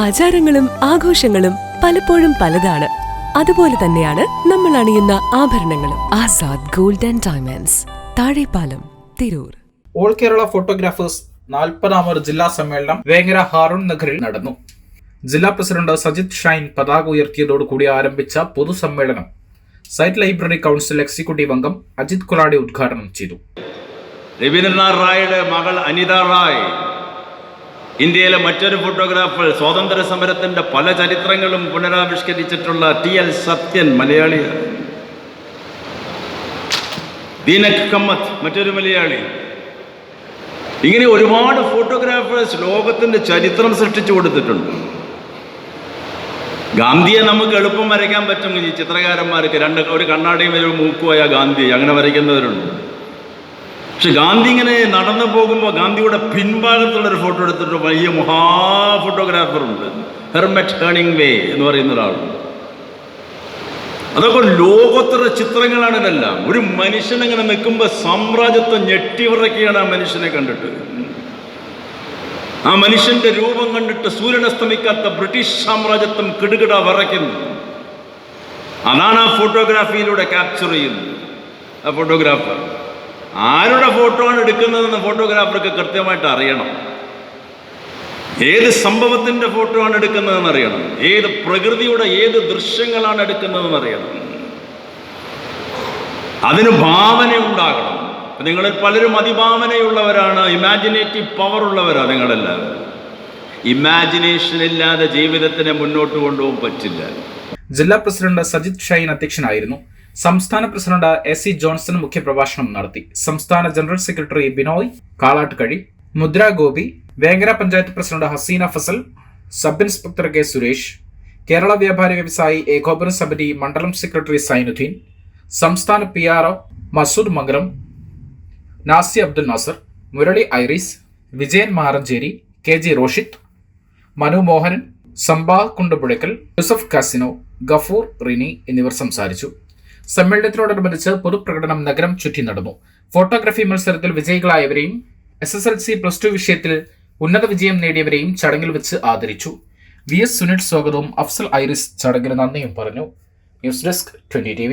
ആചാരങ്ങളും ആഘോഷങ്ങളും പലപ്പോഴും പലതാണ്. അതുപോലെ തന്നെയാണ് നമ്മൾ അണിയുന്ന ആഭരണങ്ങളും. Azad gold and diamonds Thazhepalam Tirur. All Kerala photographers നാൽപ്പതാമത് ജില്ലാ സമ്മേളനം വേങ്ങര ഹാറൂൺ നഗറിൽ നടന്നു. ജില്ലാ പ്രസിഡന്റ് സജിത് ഷൈൻ പതാക ഉയർത്തിയതോടുകൂടി ആരംഭിച്ച പൊതുസമ്മേളനം സൈറ്റ് ലൈബ്രറി കൗൺസിൽ എക്സിക്യൂട്ടീവ് അംഗം അജിത് കുലാടി ഉദ്ഘാടനം ചെയ്തു. രവീന്ദ്രനാഥ് റായുടെ മകൾ അനിത റായ് ഇന്ത്യയിലെ മറ്റൊരു ഫോട്ടോഗ്രാഫർ സ്വാതന്ത്ര്യ സമരത്തിന്റെ പല ചരിത്രങ്ങളും പുനരാവിഷ്കരിച്ചിട്ടുള്ള ടി എൽ സത്യൻ മലയാളിയാണ് ദീനക് കമ്മത്ത് മറ്റൊരു മലയാളി. ഇങ്ങനെ ഒരുപാട് ഫോട്ടോഗ്രാഫേഴ്സ് ലോകത്തിന്റെ ചരിത്രം സൃഷ്ടിച്ചു കൊടുത്തിട്ടുണ്ട്. ഗാന്ധിയെ നമുക്ക് എളുപ്പം വരയ്ക്കാൻ പറ്റും ഈ ചിത്രകാരന്മാർക്ക് രണ്ട് ഒരു കണ്ണാടിയും ഒരു മൂക്കുമായ ഗാന്ധി അങ്ങനെ വരയ്ക്കുന്നവരുണ്ട്. പക്ഷെ ഗാന്ധി ഇങ്ങനെ നടന്നു പോകുമ്പോൾ ഗാന്ധിയുടെ പിൻഭാഗത്തുള്ളൊരു ഫോട്ടോ എടുത്തിട്ട് വലിയ മഹാ ഫോട്ടോഗ്രാഫറുണ്ട് ഹെർമറ്റ് ഹേണിംഗ് വേ എന്ന് പറയുന്ന ഒരാളുണ്ട് അതൊക്കെ ലോകോത്തര ചിത്രങ്ങളാണ് ഇതെല്ലാം. ഒരു മനുഷ്യൻ ഇങ്ങനെ നിൽക്കുമ്പോൾ സാമ്രാജ്യത്വം ഞെട്ടിവിറക്കുകയാണ് ആ മനുഷ്യനെ കണ്ടിട്ട്. ആ മനുഷ്യന്റെ രൂപം കണ്ടിട്ട് സൂര്യൻ അസ്തമിക്കാത്ത ബ്രിട്ടീഷ് സാമ്രാജ്യത്വം കിടുകിട വിറയ്ക്കുന്നു. അതാണ് ആ ഫോട്ടോഗ്രാഫിയിലൂടെ ക്യാപ്ചർ ചെയ്യുന്നത് ആ ഫോട്ടോഗ്രാഫർ ആരുടെ ഫോട്ടോ ആണ് എടുക്കുന്നതെന്ന് ഫോട്ടോഗ്രാഫർക്ക് കൃത്യമായിട്ട് അറിയണം. ഏത് സംഭവത്തിന്റെ ഫോട്ടോ ആണ് എടുക്കുന്നതെന്ന് അറിയണം. ഏത് പ്രകൃതിയുടെ ഏത് ദൃശ്യങ്ങളാണ് എടുക്കുന്നതെന്ന് അറിയണം. അതിന് ഭാവന ഉണ്ടാകണം. നിങ്ങളിൽ പലരും അതിഭാവനയുള്ളവരാണ്. ഇമാജിനേറ്റീവ് പവർ ഉള്ളവരാണ് നിങ്ങളെല്ലാം ഇമാജിനേഷൻ ഇല്ലാതെ ജീവിതത്തിനെ മുന്നോട്ട് കൊണ്ടുപോകാൻ പറ്റില്ല. ജില്ലാ പ്രസിഡന്റ് സജിത് ഷൈൻ അധ്യക്ഷനായിരുന്നു. സംസ്ഥാന പ്രസിഡന്റ് എസ് സി ജോൺസൺ മുഖ്യപ്രഭാഷണം നടത്തി. സംസ്ഥാന general secretary Binoy Kalattukazhi Mudra Gopi Vengara panchayat president Haseena Fasal sub inspector K Suresh Kerala Vyapari Vyavasayi Ekopana Samithi മണ്ഡലം സെക്രട്ടറി സൈനുദ്ദീൻ സംസ്ഥാന P R O Masood Mangalam Nasi Abdul Nasar Murali Iris Vijayan Maranchery K G Roshith Manu Mohanan Samba Kundapuzhakkal Yusuf casino Gafoor Rini എന്നിവർ സംസാരിച്ചു. സമ്മേളനത്തോടനുബന്ധിച്ച് പൊതുപ്രകടനം നഗരം ചുറ്റി നടന്നു. Photography മത്സരത്തിൽ വിജയികളായവരെയും S S L C plus two വിഷയത്തിൽ ഉന്നത വിജയം നേടിയവരെയും ചടങ്ങിൽ വെച്ച് ആദരിച്ചു. വി എസ് സുനിൽ സ്വാഗതവും അഫ്സൽ ഐറിസ് ചടങ്ങിന് നന്ദിയും പറഞ്ഞു. News desk twenty T